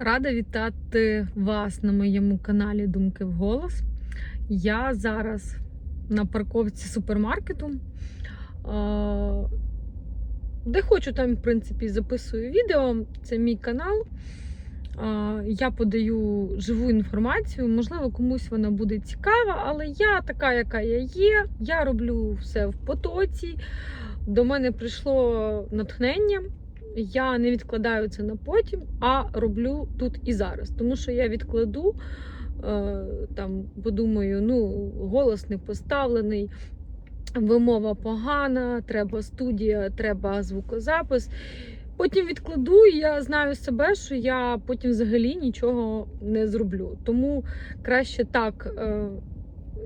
Рада вітати вас на моєму каналі Думки в голос. Я зараз на парковці супермаркету. Де хочу, там, в принципі, записую відео. Це мій канал. Я подаю живу інформацію. Можливо, комусь вона буде цікава, але я така, яка я є. Я роблю все в потоці. До мене прийшло натхнення. Я не відкладаю це на потім, а роблю тут і зараз. Тому що я відкладу, е, там подумаю, ну, голос не поставлений, вимова погана, треба студія, треба звукозапис. Потім відкладу, і я знаю себе, що я потім взагалі нічого не зроблю. Тому краще так, е,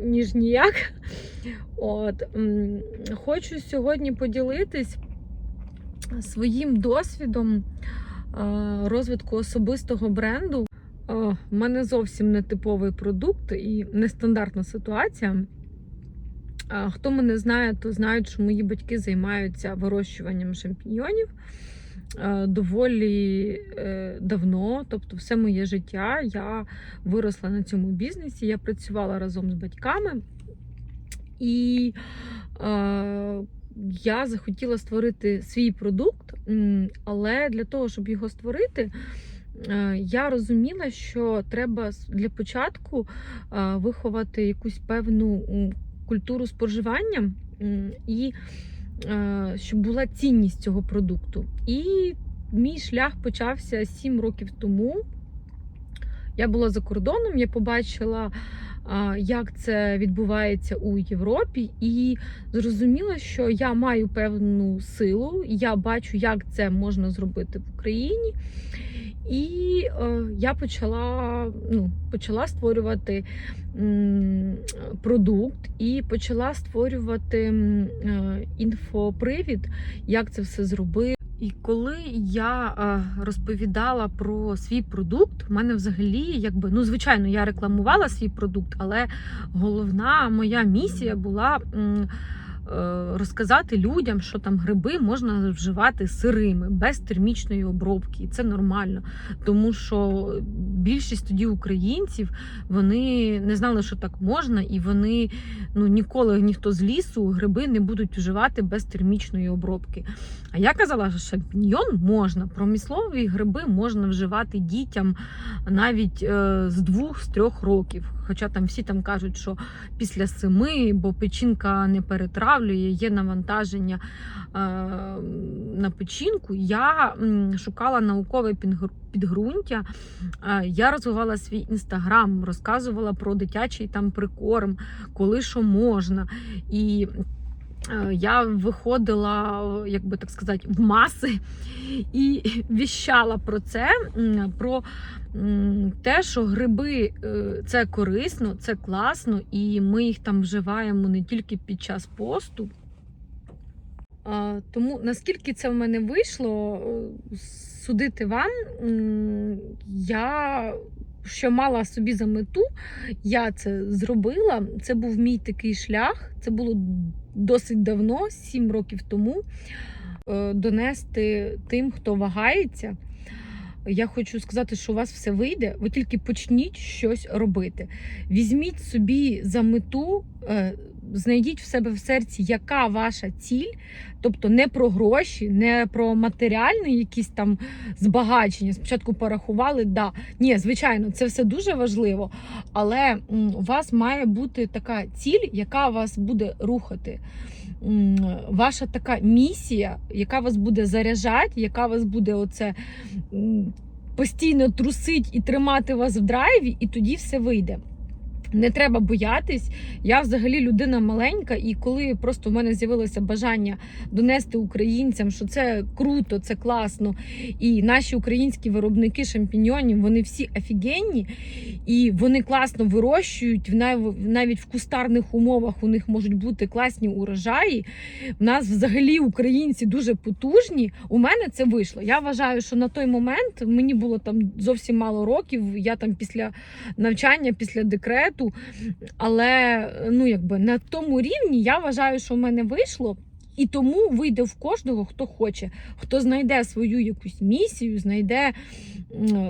ніж ніяк. От, хочу сьогодні поділитись своїм досвідом е, розвитку особистого бренду. Е, В мене зовсім не типовий продукт і нестандартна ситуація. Е, Хто мене знає, то знають, що мої батьки займаються вирощуванням шампіньйонів доволі давно, тобто все моє життя я виросла на цьому бізнесі. Я працювала разом з батьками. І я захотіла створити свій продукт, але для того, щоб його створити, е, я розуміла, що треба для початку е, виховати якусь певну культуру споживання і е, щоб була цінність цього продукту. І мій шлях почався 7 років тому. Я була за кордоном, я побачила, як це відбувається у Європі, і зрозуміла, що я маю певну силу, я бачу, як це можна зробити в Україні. І е, я почала, ну, почала створювати продукт і почала створювати е, інфопривід, як це все зробити. І коли я е, розповідала про свій продукт, в мене взагалі, якби ну звичайно, я рекламувала свій продукт, але головна моя місія була розказати людям, що там гриби можна вживати сирими, без термічної обробки. І це нормально. Тому що більшість тоді українців вони не знали, що так можна, і вони ну ніколи ніхто з лісу гриби не будуть вживати без термічної обробки. А я казала, що шампіньйон можна, промислові гриби можна вживати дітям навіть е, з двох з трьох років. Хоча там всі там кажуть, що після семи, бо печінка не перетравлює, є навантаження е, на печінку. Я шукала наукове підґрунтя. Е, Я розвивала свій інстаграм, розказувала про дитячий там прикорм, коли що можна. І я виходила, як би так сказати, в маси і віщала про це, про те, що гриби е, це корисно, це класно, і ми їх там вживаємо не тільки під час посту. Тому наскільки це в мене вийшло, е, судити вам, я що мала собі за мету, я це зробила. Це був мій такий шлях. Це було досить давно, 7 років тому, е, донести тим, хто вагається. Я хочу сказати, що у вас все вийде. Ви тільки почніть щось робити. Візьміть собі за мету, е, знайдіть в себе в серці, яка ваша ціль, тобто не про гроші, не про матеріальне якісь там збагачення. Спочатку порахували, да. Ні, звичайно, це все дуже важливо, але у вас має бути така ціль, яка вас буде рухати. Ваша така місія, яка вас буде заряджати, яка вас буде оце постійно трусить і тримати вас в драйві, і тоді все вийде. Не треба боятись. Я взагалі людина маленька, і коли просто в мене з'явилося бажання донести українцям, що це круто, це класно, і наші українські виробники шампіньйонів, вони всі офігенні, і вони класно вирощують. Навіть в кустарних умовах у них можуть бути класні урожаї. В нас взагалі українці дуже потужні. У мене це вийшло. Я вважаю, що на той момент мені було там зовсім мало років. Я там після навчання, після декрету. Але ну якби на тому рівні я вважаю, що в мене вийшло. І тому вийде в кожного, хто хоче, хто знайде свою якусь місію, знайде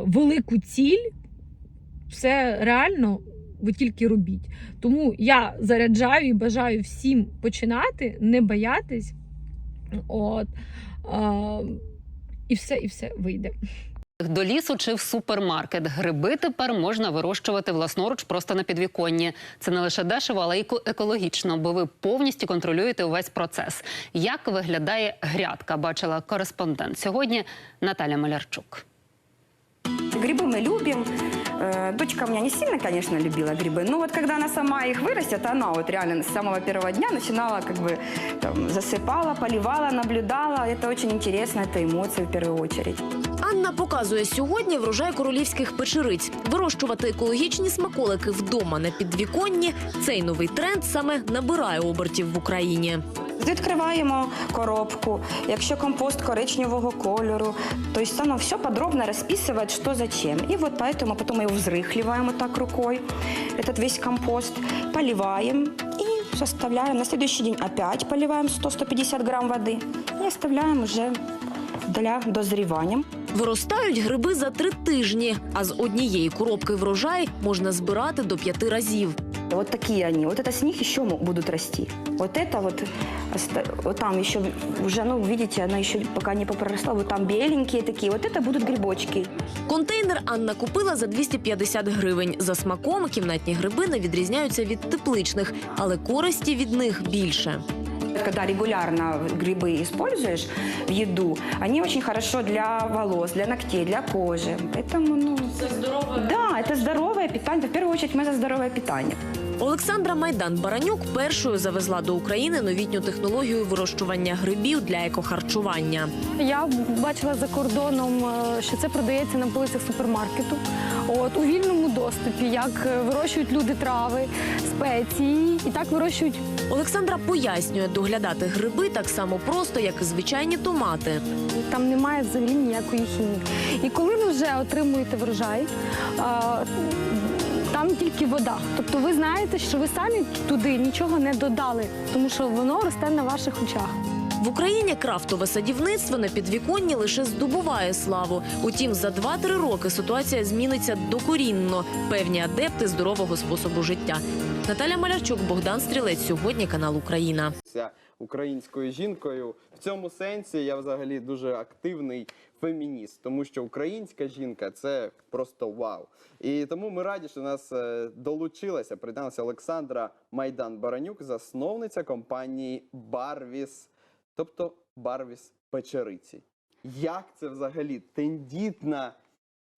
велику ціль. Все реально, ви тільки робіть. Тому я заряджаю і бажаю всім починати, не боятись. От, а, і все, і все вийде. До лісу чи в супермаркет гриби тепер можна вирощувати власноруч просто на підвіконні. Це не лише дешево, але й ко- екологічно, бо ви повністю контролюєте увесь процес. Як виглядає грядка? Бачила кореспондент сьогодні Наталя Малярчук. Грибы мы любим. Э, Дочка у меня не сильно, конечно, любила грибы, но вот когда она сама их вырастет, она вот реально с самого первого дня начинала как бы там, засыпала, поливала, наблюдала. Это очень интересно, это эмоции в первую очередь. Анна показує сьогодні врожай королівських печериць. Вирощувати екологічні смаколики вдома на підвіконні. Цей новий тренд саме набирає обертів в Україні. Відкриваємо коробку. Якщо компост коричневого кольору, то есть оно все подробно расписывает, что зачем. И вот поэтому потом мы его взрыхливаем вот так рукой, этот весь компост, поливаем и составляем. На следующий день опять поливаем 100-150 грамм воды и оставляем уже для дозревания. Виростають гриби за три тижні, а з однієї коробки врожай можна збирати до п'яти разів. Вот такие они. Вот это с них еще мо- будут расти. Вот это вот, оста- вот там еще уже, ну, видите, она еще пока не попроросла. Вот там беленькие такие. Вот это будут грибочки. Контейнер Анна купила за 250 гривень. За смаком кімнатні гриби не відрізняються від тепличних, але користі від них більше. Когда регулярно грибы используешь в еду, они очень хорошо для волос, для ногтей, для кожи. Поэтому, ну... Это здоровое? Да, это здоровое питание. В первую очередь мы за здоровое питание. Олександра Майдан Баранюк першою завезла до України новітню технологію вирощування грибів для екохарчування. Я бачила за кордоном, е, що це продається на полицях супермаркету. От у вільному доступі, як е, вирощують люди трави, спеції, і так вирощують Олександра пояснює, доглядати гриби так само просто, як і звичайні томати. там немає взагалі ніякої хімії. І коли ви вже отримуєте врожай, там тільки вода. Тобто ви знаєте, що ви самі туди нічого не додали, тому що воно росте на ваших очах. В Україні крафтове садівництво на підвіконні лише здобуває славу. Утім, за 2-3 роки ситуація зміниться докорінно. Певні адепти здорового способу життя. Наталя Малярчук, Богдан Стрілець. Сьогодні канал Україна. українською жінкою. В цьому сенсі я взагалі дуже активний фемініст, тому що українська жінка це просто вау. І тому ми раді, що нас е, долучилася, приєдналася Олександра Майдан Баранюк, засновниця компанії Барвіс, тобто Барвіс Печериці. Як це взагалі тендітна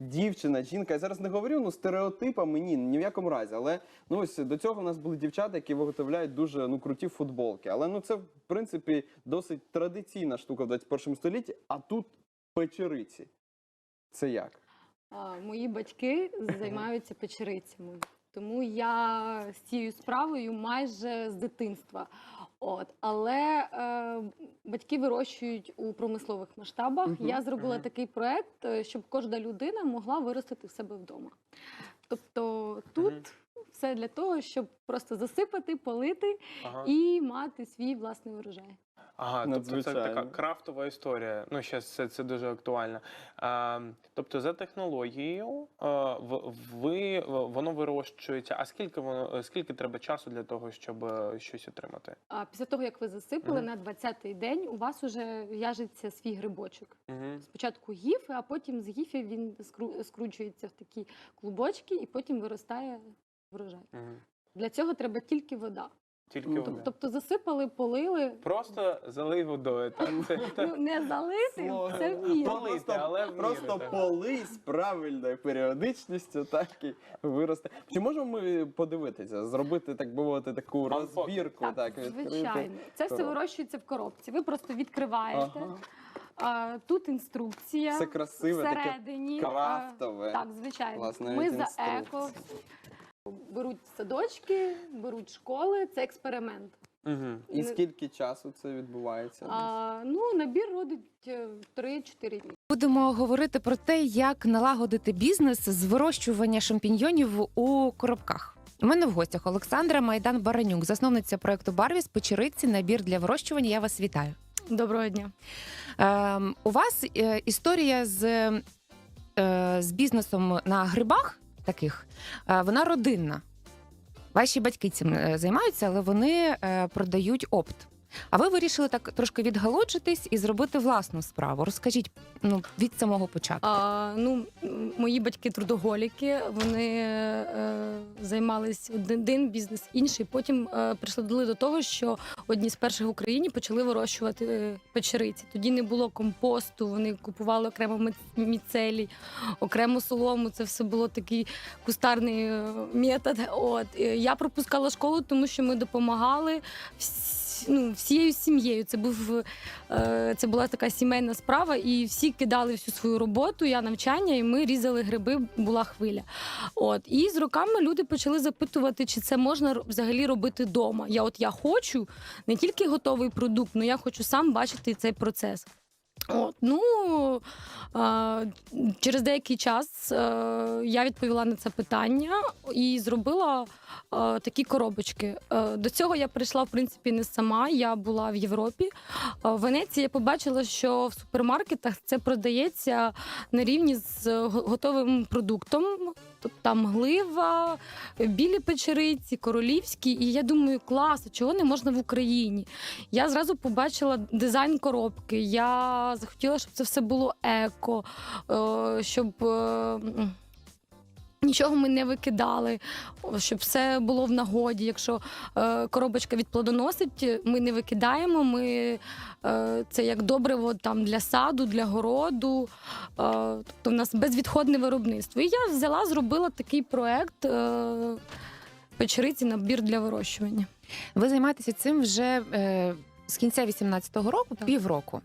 дівчина, жінка? Я зараз не говорю ну стереотипами, ні, ні в якому разі. Але ну ось до цього в нас були дівчата, які виготовляють дуже ну круті футболки. Але ну це в принципі досить традиційна штука в 21 столітті. А тут печериці. Це як? А, Мої батьки займаються печерицями, тому я з цією справою майже з дитинства. От, але е, батьки вирощують у промислових масштабах. Мгм, Я зробила мгм. такий проект, е, щоб кожна людина могла виростити в себе вдома. Тобто тут Мгм. все для того, щоб просто засипати, полити і мати свій власний урожай. Ага, тобто це така крафтова історія. Ну, ще це, це дуже актуально. А, тобто, за технологією а, в- ви воно вирощується. А скільки воно скільки треба часу для того, щоб е, щось отримати? А після того, як ви засипали Мгм. на 20-й день, у вас уже в'яжеться свій грибочок. Угу. Спочатку гіфи, а потім з гіфів він скру- скручується в такі клубочки і потім виростає врожай. Угу. Для цього треба тільки вода. Тільки Ну, вода. Тобто засипали, полили. Просто залий водою. Так? Це, Ну, не залити, це вміє. Полити, просто, але в міру, просто так. полий з правильною періодичністю, так і виросте. Чи можемо ми подивитися, зробити, так би мовити, таку Unboxing. розбірку? Так, Так, відкрити? звичайно. Це все вирощується в коробці. Ви просто відкриваєте. Ага. А, тут інструкція. Це красиве, таке всередині. а, крафтове. Так, звичайно. Власне, Ми за еко. Беруть садочки, беруть школи. Це експеримент. Угу. І скільки часу це відбувається? А, ну, набір родить е, 3-4 дні. Будемо говорити про те, як налагодити бізнес з вирощування шампіньйонів у коробках. У мене в гостях Олександра Майдан Баранюк, засновниця проекту Барвіс Печериці, набір для вирощування. Я вас вітаю. Доброго дня. Ем, у вас е, історія з, е, з бізнесом на грибах таких, е, вона родинна. Ваші батьки цим е, займаються, але вони е, продають опт. А ви вирішили так трошки відгалоджитись і зробити власну справу. Розкажіть ну, від самого початку. А, ну, мої батьки трудоголіки, вони е, займались один, бізнес, інший. Потім е, прийшли до того, що одні з перших в Україні почали вирощувати е, печериці. Тоді не було компосту, вони купували окремо міц- міцелій, окремо солому. Це все було такий кустарний е, метод. От я пропускала школу, тому що ми допомагали. вс- Ну, всією сім'єю це був е, це була така сімейна справа, і всі кидали всю свою роботу, я навчання, і ми різали гриби, була хвиля. От і з роками люди почали запитувати, чи це можна взагалі робити вдома. Я от я хочу не тільки готовий продукт, але я хочу сам бачити цей процес. От, ну е, через деякий час е, я відповіла на це питання і зробила е, такі коробочки. Е, до цього я прийшла в принципі не сама. Я була в Європі. В Венеції я побачила, що в супермаркетах це продається на рівні з готовим продуктом. Тобто там глива, білі печериці, королівські. І я думаю, клас, чого не можна в Україні? Я зразу побачила дизайн коробки. Я захотіла, щоб це все було еко, е, щоб. Нічого ми не викидали, щоб все було в нагоді. Якщо е, коробочка від плодоносить, ми не викидаємо. Ми е, це як добриво там для саду, для городу. Е, тобто в нас безвідходне виробництво. І я взяла, зробила такий проект е, печериці набір для вирощування. Ви займаєтеся цим вже е, з кінця 18-го року, Так. півроку.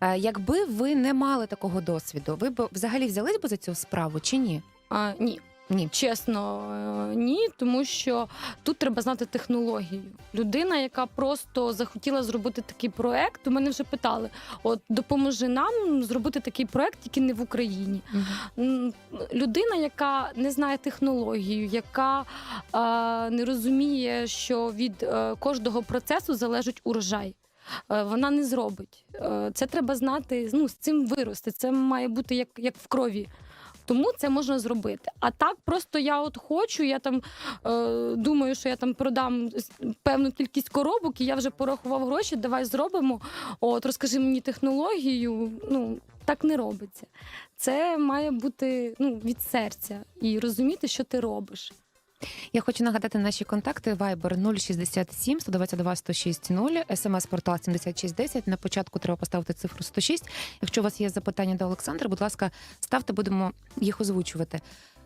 Е, якби ви не мали такого досвіду, ви б взагалі взялись би за цю справу чи ні? А, ні, Ні. чесно, е, ні, тому що тут треба знати технологію. Людина, яка просто захотіла зробити такий проект, у мене вже питали: от допоможи нам зробити такий проект, тільки не в Україні. М, Людина, яка не знає технологію, яка е, не розуміє, що від е, кожного процесу залежить урожай. е, Вона не зробить. Е, Це треба знати. Ну, з цим вирости. Це має бути як, як в крові. Тому це можна зробити. А так, просто я от хочу, я там е, думаю, що я там продам певну кількість коробок, і я вже порахував гроші, давай зробимо. От, розкажи мені технологію. Ну, так не робиться. Це має бути ну, від серця і розуміти, що ти робиш. Я хочу нагадати наші контакти: Viber 067 122 106 0, смс-портал 7610. На початку треба поставити цифру 106. Якщо у вас є запитання до Олександра, будь ласка, ставте, будемо їх озвучувати.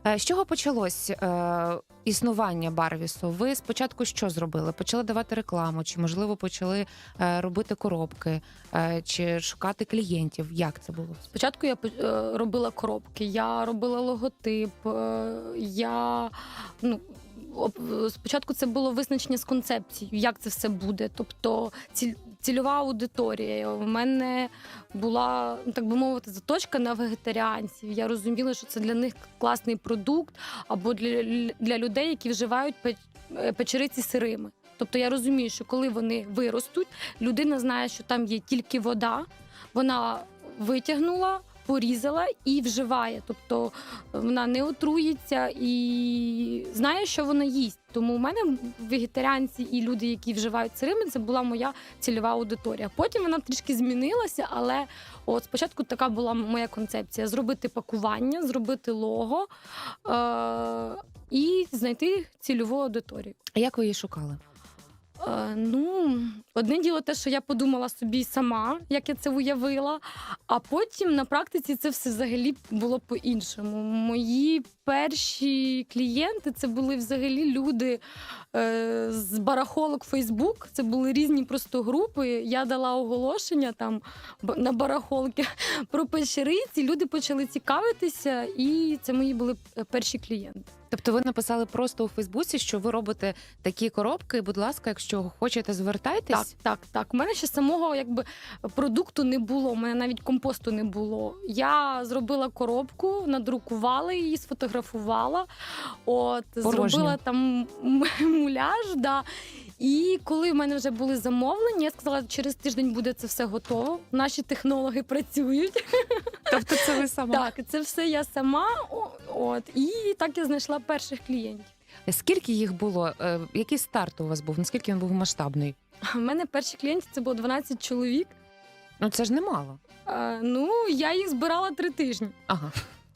Е, З чого почалось е, існування Барвісу? Ви спочатку що зробили? Почали давати рекламу, чи можливо почали е, робити коробки, е, чи шукати клієнтів? Як це було? Спочатку я е, робила коробки, я робила логотип. е, Я ну. Спочатку це було визначення з концепцією, як це все буде. Тобто ціль, цільова аудиторія. У мене була, ну, так би мовити, заточка на вегетаріанців. Я розуміла, що це для них класний продукт, або для, для людей, які вживають е, печериці сирими. Тобто я розумію, що коли вони виростуть, людина знає, що там є тільки вода, вона витягнула, порізала і вживає. Тобто вона не отруїться і знає, що вона їсть. Тому у мене вегетаріанці і люди, які вживають сирими, це була моя цільова аудиторія. Потім вона трішки змінилася, але от спочатку така була моя концепція: зробити пакування, зробити лого е- і знайти цільову аудиторію. А як ви її шукали? Е, ну, одне діло те, що я подумала собі сама, як я це уявила. А потім на практиці це все взагалі було по-іншому. Мої перші клієнти це були взагалі люди е, з барахолок Фейсбук. Це були різні просто групи. Я дала оголошення там на барахолки про печериці. Люди почали цікавитися, і це мої були е, перші клієнти. Тобто ви написали просто у Фейсбуці, що ви робите такі коробки. Будь ласка, якщо хочете, звертайтесь. так, так. У мене ще самого якби продукту не було. У мене навіть компосту не було. Я зробила коробку, надрукувала її, сфотографувала. От Порожню. зробила там муляж. Да. І коли в мене вже були замовлення, я сказала, через тиждень буде це все готово. Наші технологи працюють. Тобто це ви сама. Так, це все я сама. От і так я знайшла перших клієнтів. Скільки їх було? Е, Який старт у вас був? Наскільки він був масштабний? У мене перші клієнти це було 12 чоловік. Ну це ж немало. Е, ну, я їх збирала три тижні. Ага.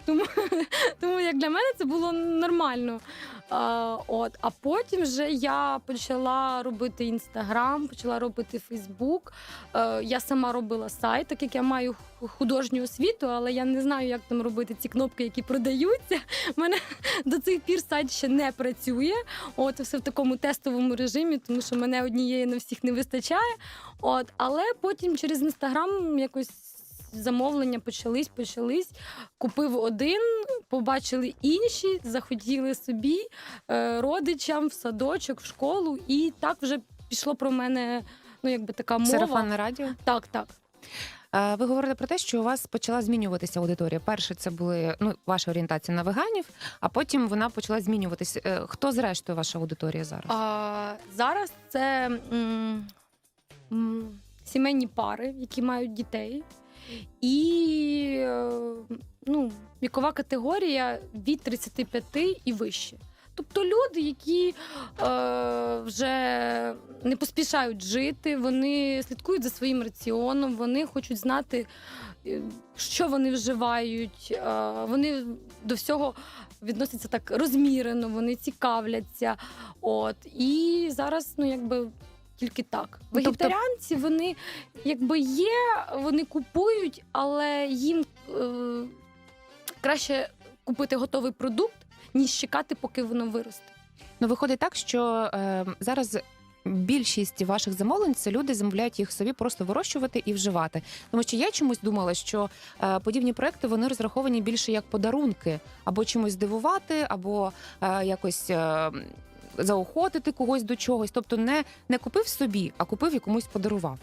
Тому як для мене це було нормально. А, от, а потім вже я почала робити інстаграм, почала робити Фейсбук. Я сама робила сайт, так як я маю художню освіту, але я не знаю, як там робити ці кнопки, які продаються. У мене до цих пір сайт ще не працює. От все в такому тестовому режимі, тому що мене однієї на всіх не вистачає. От, але потім через інстаграм якось. Замовлення почались, почались. Купив один, побачили інші, захотіли собі, е, родичам в садочок, в школу, і так вже пішло про мене. Ну, якби така мова. Сарафанне радіо. Так, так. Е, Ви говорили про те, що у вас почала змінюватися аудиторія. Перше, це були ну ваша орієнтація на веганів, а потім вона почала змінюватися. Е, Хто зрештою ваша аудиторія зараз? А, зараз це м, м, сімейні пари, які мають дітей. І е, ну, вікова категорія від 35 і вище. Тобто люди, які е, вже не поспішають жити, вони слідкують за своїм раціоном, вони хочуть знати, е, що вони вживають. Е, вони до всього відносяться так розмірено, вони цікавляться. От і зараз, ну якби. Тільки так. Ну, тобто- Вегетаріанці вони якби є, вони купують, але їм е, краще купити готовий продукт, ніж чекати, поки воно виросте. Ну виходить так, що е, зараз. Більшість ваших замовлень це люди замовляють їх собі просто вирощувати і вживати. Тому що я чомусь думала, що е, подібні проекти вони розраховані більше як подарунки, або чимось здивувати, або е, якось е, заохотити когось до чогось. Тобто не, не купив собі, а купив і комусь подарував.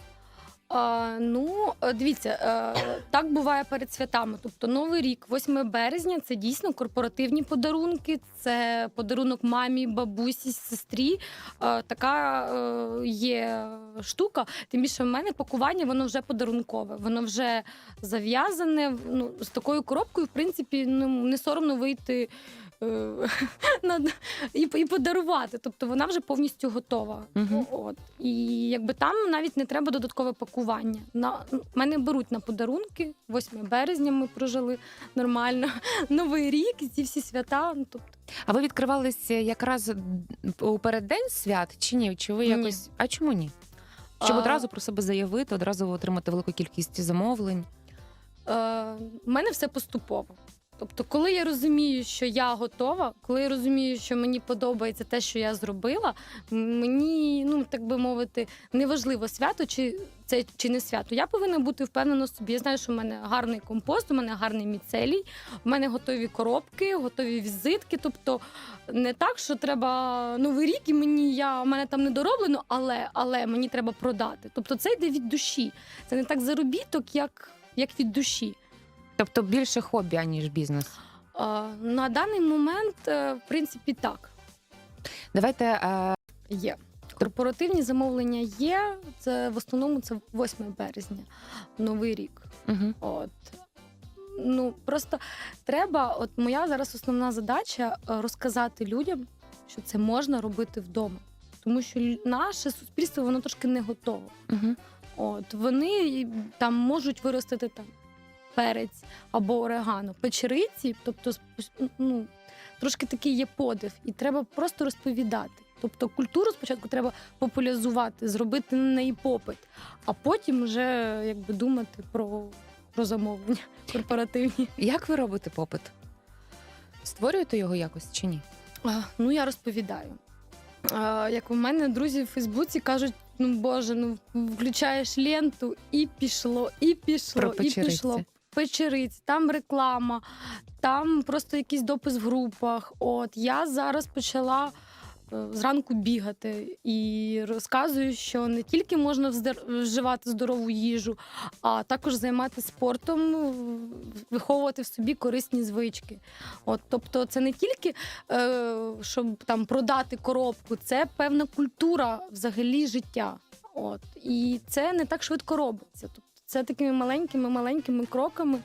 А, ну, е, дивіться, е, так буває перед святами. Тобто Новий рік, 8 березня, це дійсно корпоративні подарунки, це подарунок мамі, бабусі, сестрі. Е, така е, є штука. Тим більше в мене пакування воно вже подарункове, воно вже зав'язане. Ну, з такою коробкою, в принципі, ну, не соромно вийти. Е, І, і подарувати, тобто вона вже повністю готова. Мгм. От і якби там навіть не треба додаткове пакування. На мене беруть на подарунки. 8 березня ми прожили нормально. Новий рік, ці всі свята. Ну тобто А ви відкривалися якраз у переддень свят чи ні? Чи ви Ні. якось? А чому ні? Щоб А- одразу про себе заявити, одразу отримати велику кількість замовлень. е, в мене все поступово. Тобто, коли я розумію, що я готова, коли я розумію, що мені подобається те, що я зробила, мені, ну так би мовити, неважливо свято чи це чи не свято. Я повинна бути впевнена собі. Я знаю, що в мене гарний компост, у мене гарний міцелій, в мене готові коробки, готові візитки. Тобто не так, що треба новий рік, і мені я у мене там не дороблено, але, але мені треба продати. Тобто це йде від душі. Це не так заробіток, як, як від душі. Тобто більше хобі, аніж бізнес. А, на даний момент, е, в принципі, так. Давайте е, Є. Корпоративні замовлення є. Це в основному це 8 березня, Новий рік. угу. От. Ну просто треба, от моя зараз основна задача е, розказати людям, що це можна робити вдома. Тому що лю- наше суспільство воно трошки не готове. Угу. От вони там можуть виростити там перець або орегано, печериці, тобто ну, трошки такий є подив, і треба просто розповідати. Тобто культуру спочатку треба популяризувати, зробити на неї попит, а потім вже якби думати про, про замовлення корпоративні. Як ви робите попит? Створюєте його якось чи ні? А, Ну, я розповідаю. А, Як у мене друзі в Фейсбуці кажуть: ну Боже, ну включаєш ленту і пішло, і пішло, і пішло. Печериць, там реклама, там просто якийсь допис в групах. От я зараз почала е, зранку бігати і розказую, що не тільки можна вживати здорову їжу, а також займатися спортом, виховувати в собі корисні звички. От, тобто, це не тільки е, щоб там продати коробку, це певна культура взагалі життя. От і це не так швидко робиться. Це такими маленькими маленькими кроками.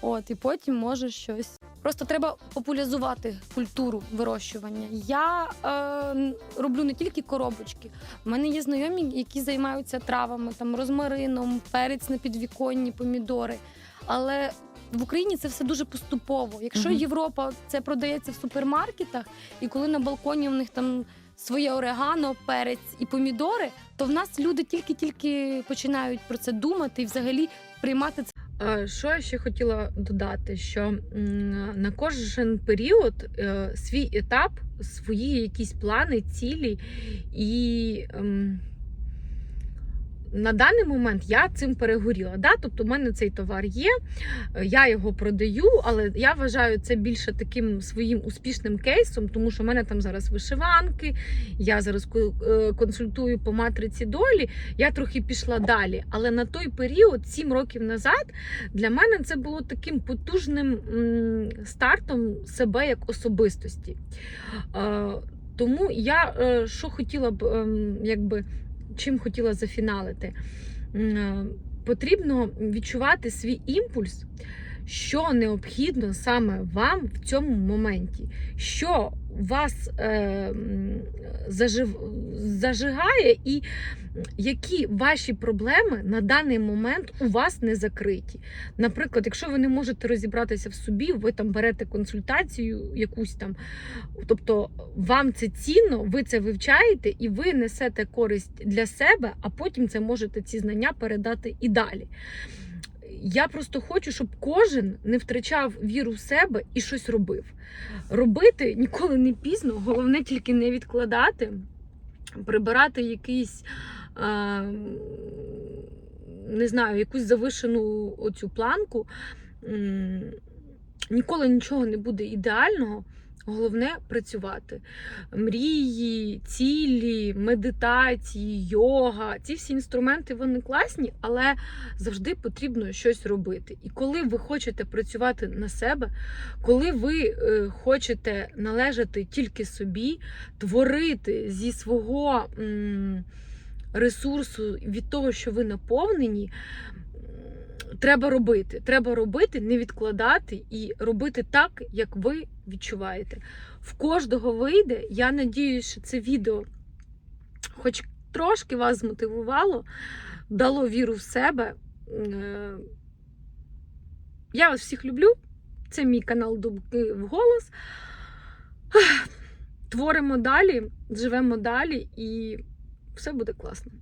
От і потім може щось. Просто треба популяризувати культуру вирощування. Я е, роблю не тільки коробочки. У мене є знайомі, які займаються травами, там розмарином, перець на підвіконні, помідори. Але в Україні це все дуже поступово. Якщо Європа це продається в супермаркетах, і коли на балконі у них там своє орегано, перець і помідори, то в нас люди тільки-тільки починають про це думати і взагалі приймати це. Що я ще хотіла додати, що на кожен період е, свій етап, свої якісь плани, цілі, і ем, на даний момент я цим перегоріла. Да? Тобто, в мене цей товар є, е, я його продаю, але я вважаю це більше таким своїм успішним кейсом, тому що в мене там зараз вишиванки, я зараз е, консультую по матриці долі. Я трохи пішла далі. Але на той період, 7 років назад, для мене це було таким потужним стартом себе як особистості. Е, Тому я що хотіла б, ем, якби чим хотіла зафіналити, е, потрібно відчувати свій імпульс, що необхідно саме вам в цьому моменті, що вас е, зажив, зажигає, і які ваші проблеми на даний момент у вас не закриті. Наприклад, якщо ви не можете розібратися в собі, ви там берете консультацію якусь там, тобто вам це цінно, ви це вивчаєте і ви несете користь для себе, а потім це можете ці знання передати і далі. Я просто хочу, щоб кожен не втрачав віру в себе і щось робив. Робити ніколи не пізно, головне тільки не відкладати, прибирати якийсь. е, Не знаю, якусь завишену оцю планку. Ніколи нічого не буде ідеального. Головне працювати. Мрії, цілі, медитації, йога. Ці всі інструменти вони класні, але завжди потрібно щось робити. І коли ви хочете працювати на себе, коли ви е, хочете належати тільки собі, творити зі свого ресурсу від того, що ви наповнені. Треба робити. Треба робити, не відкладати і робити так, як ви відчуваєте. В кожного вийде. Я надіюсь, що це відео хоч трошки вас змотивувало, дало віру в себе. Е, Я вас всіх люблю. Це мій канал Думки в голос. Творимо далі, живемо далі, і все буде класно.